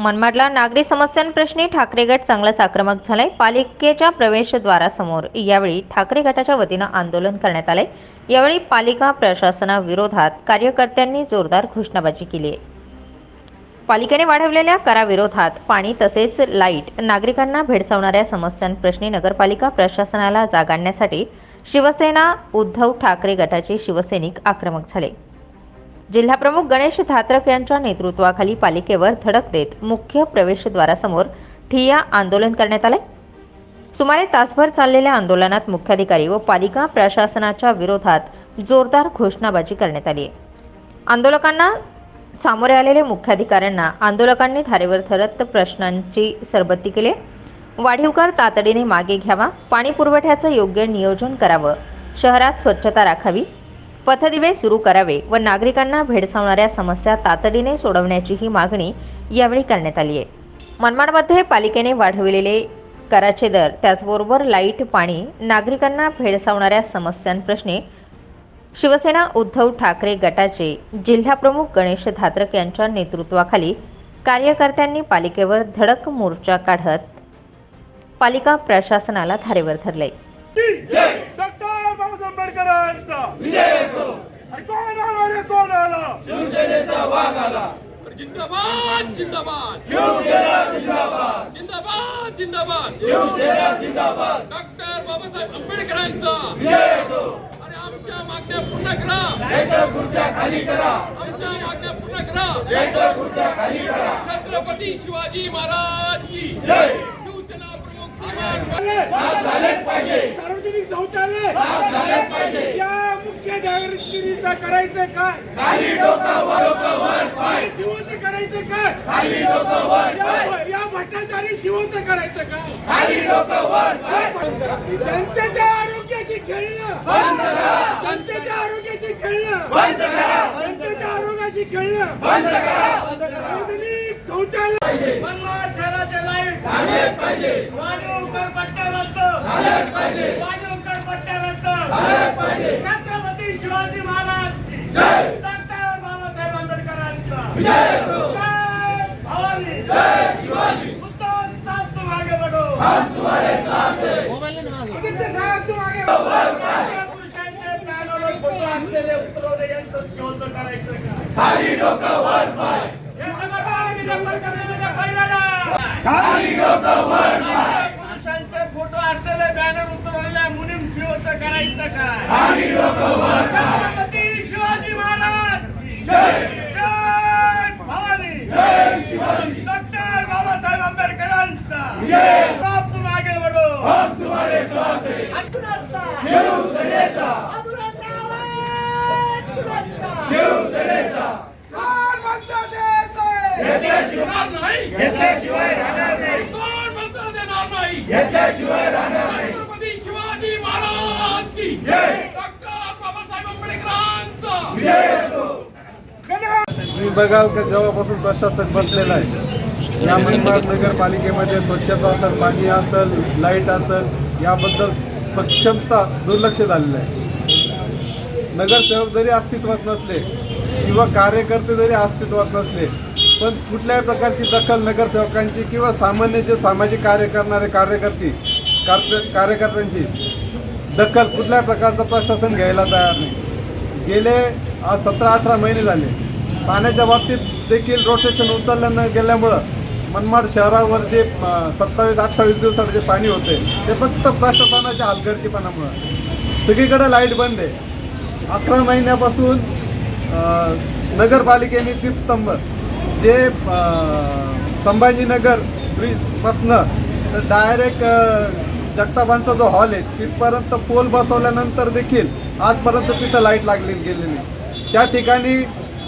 मनमाडला नागरी समस्यांप्रश्नी ठाकरे गट चांगलाच आक्रमक झालाय. पालिकेच्या प्रवेशद्वारासमोर यावेळी ठाकरे गटाच्या वतीनं आंदोलन करण्यात आले यावेळी पालिका प्रशासनाविरोधात कार्यकर्त्यांनी जोरदार घोषणाबाजी केली आहे. पालिकेने वाढवलेल्या कराविरोधात पाणी तसेच लाइट नागरिकांना भेडसावणाऱ्या समस्यांप्रश्नी नगरपालिका प्रशासनाला जाग आणण्यासाठी शिवसेना उद्धव ठाकरे गटाचे शिवसैनिक आक्रमक झाले. जिल्हाप्रमुख गणेश धात्रक यांच्या नेतृत्वाखाली पालिकेवर धडक देत मुख्य प्रवेशद्वारासमोर ठिय्या आंदोलन करण्यात आले सुमारे तासभर चाललेल्या आंदोलनात मुख्याधिकारी व पालिका प्रशासनाच्या विरोधात जोरदार घोषणाबाजी करण्यात आली आहे. आंदोलकांना सामोरे आलेले मुख्याधिकाऱ्यांना आंदोलकांनी धारेवर धरत प्रश्नांची सरबत्ती केली वाढीवकर तातडीने मागे घ्यावा पाणी पुरवठ्याचं योग्य नियोजन करावं शहरात स्वच्छता राखावी पथदिवे सुरू करावे व नागरिकांना भेडसावणाऱ्या समस्या तातडीने सोडवण्याचीही मागणी यावेळी करण्यात आली आहे. मनमाडमध्ये पालिकेने वाढविलेले कराचे दर त्याचबरोबर लाइट पाणी नागरिकांना भेडसावणाऱ्या समस्यांप्रश्नी शिवसेना उद्धव ठाकरे गटाचे जिल्हाप्रमुख गणेश धात्रक यांच्या नेतृत्वाखाली कार्यकर्त्यांनी पालिकेवर धडक मोर्चा काढत पालिका प्रशासनाला धारेवर धरले डॉक्टर बाबासाहेब आंबेडकरांचा विजय असो अरे कोण आला शिवसेनेचा कोण आला जिंदाबाद जिंदाबाद. शिवसेना जिंदाबाद जिंदाबाद. जिंदाबाद शिवसेना जिंदाबाद डॉक्टर बाबासाहेब आंबेडकरांचा. विजय असो अरे आमच्या मागण्या पूर्ण करा. नाहीतर खुर्च्या खाली करा आमच्या मागण्या पूर्ण करा. नाहीतर खुर्च्या खाली करा छत्रपती शिवाजी महाराज की. जय शिवसेना प्रमुख श्रीमान साफ झालेच पाहिजे सार्वजनिक शौचालय या मुख्य नागरिकीचा करायचं काय शिवचं करायचं काय या भ्रष्टाचारी शिवचं करायचं काय जनतेच्या आरोग्याशी खेळणं बंद करा. जनतेच्या आरोग्याशी खेळणं बंद करा. जनतेच्या आरोग्याशी खेळणं बंद करा. सार्वजनिक शौचालय मनमाड शहराचे लाइट झालेच पाहिजे. वाढीव करपट्ट्या रद्द झालेच पाहिजे. रद्द झालेच पाहिजे. छत्रपती शिवाजी महाराज. की जय. डॉक्टर बाबासाहेब आंबेडकरांचा. विजय असो. जय भवानी. जय शिवाजी. साथ तुम आगे बढ़ो हम तुम्हारे साथ हैं आदित्य साहेब तुम आगे बढ़ो भारतीय पुरुषांचे पॅनलवर फोटो असलेले उतरवले यांचं सीओचं करायचं का? खाली डोकं खाली डोकं वर पाय पुरुषांचे फोटो असलेले बॅनर उतरवलेल्या मुनीम सीओचं करायचं काय खाली डोकं वर छत्रपती शिवाजी महाराज की जय जय भवानी जय शिवाजी डॉक्टर बाबासाहेब आंबेडकरांचा विजय साथ तुम आगे बढ़ो हम तुम्हारे साथ हैं अंतराचा शिवसेनेचा आंदोलनाचा आवाज तुरंत शिवसेनेचा कोण म्हणतं देत नाही? घेतल्याशिवाय देणार नाही घेतल्याशिवाय राहणार नाही कोण म्हणता देणार नाही घेतल्याशिवाय राहणार नाही छत्रपती शिवाजी महाराज की जय. डॉक्टर बाबासाहेब आंबेडकरांचा विजय असो तुम्ही बघाल का जेव्हापासून प्रशासन बसलेलं आहे. या मनमाड नगरपालिकेमध्ये स्वच्छता असेल पाणी असेल लाइट असेल याबद्दल सक्षमता दुर्लक्ष झालेलं आहे. नगरसेवक जरी अस्तित्वात नसले किंवा कार्यकर्ते जरी अस्तित्वात नसले पण कुठल्याही प्रकारची दखल नगरसेवकांची किंवा सामान्य जे सामाजिक कार्य करणारे कार्यकर्ते कार्य कार्यकर्त्यांची दखल कुठल्याही प्रकारचं प्रशासन घ्यायला तयार नाही. गेले आज सतरा अठरा महिने झाले. पाण्याच्या बाबतीत देखील रोटेशन उचललं न गेल्यामुळं मनमाड शहरावर जे सत्तावीस अठ्ठावीस दिवसात जे पाणी होते ते फक्त प्रशासनाच्या हलगर्जीपणामुळं. सगळीकडे लाइट बंद आहे. अकरा महिन्यापासून नगरपालिकेने दीपस्तंभ जे संभाजीनगर ब्रिजपासनं तर डायरेक्ट जगताबांचा जो हॉल आहे तिथपर्यंत पोल बसवल्यानंतर देखील आजपर्यंत तिथं लाइट लागली गेलेली. त्या ठिकाणी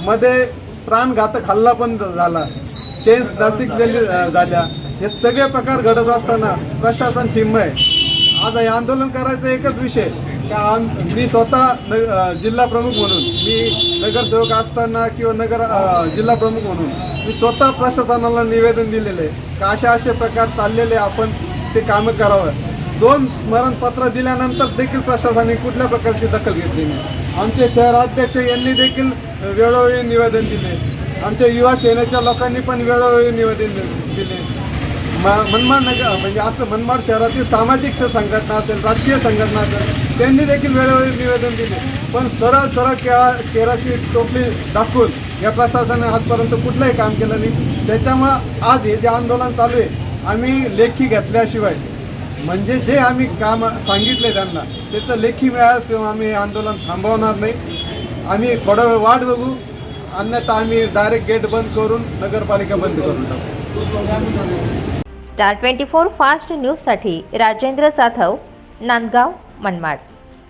मध्ये प्राणघातक हल्ला पण झाला. चेन्स नाशिक झाल्या. हे सगळे प्रकार घडत असताना प्रशासन ठिम्म आहे आज हे आंदोलन करायचं एकच विषय. का आम- मी स्वतः न जिल्हा प्रमुख म्हणून मी नगरसेवक असताना किंवा नगर जिल्हा प्रमुख म्हणून मी स्वतः प्रशासनाला निवेदन दिलेलं आहे. का असे असे प्रकार चाललेले आपण ते कामं करावं. दोन स्मरणपत्र दिल्यानंतर देखील प्रशासनाने कुठल्या प्रकारची दखल घेतली नाही. आमचे शहराध्यक्ष यांनी देखील वेळोवेळी निवेदन दिले. आमच्या युवा सेनेच्या लोकांनी पण वेळोवेळी निवेदन दि- दिले. म- मनमाड नगर म्हणजे असं मनमाड शहरातील सामाजिक संघटना असेल राजकीय संघटना असेल त्यांनी देखील वेळोवेळी निवेदन दिले. पण सरळ सरळ केळा केराची टोपली दाखवून या प्रशासनाने आजपर्यंत कुठलंही काम केलं नाही. त्याच्यामुळं आज हे जे आंदोलन चालू आहे आम्ही लेखी घेतल्याशिवाय म्हणजे जे आम्ही काम सांगितले त्यांना त्याचं लेखी मिळाल्याशिवाय आम्ही आंदोलन थांबवणार नाही. आम्ही थोडा वेळ वाट बघू. अन्यथा आम्ही डायरेक्ट गेट बंद करून नगरपालिका बंद करून टाकू. स्टार ट्वेंटी फोर फास्ट न्यूजसाठी राजेंद्र जाधव नांदगाव मनमाड.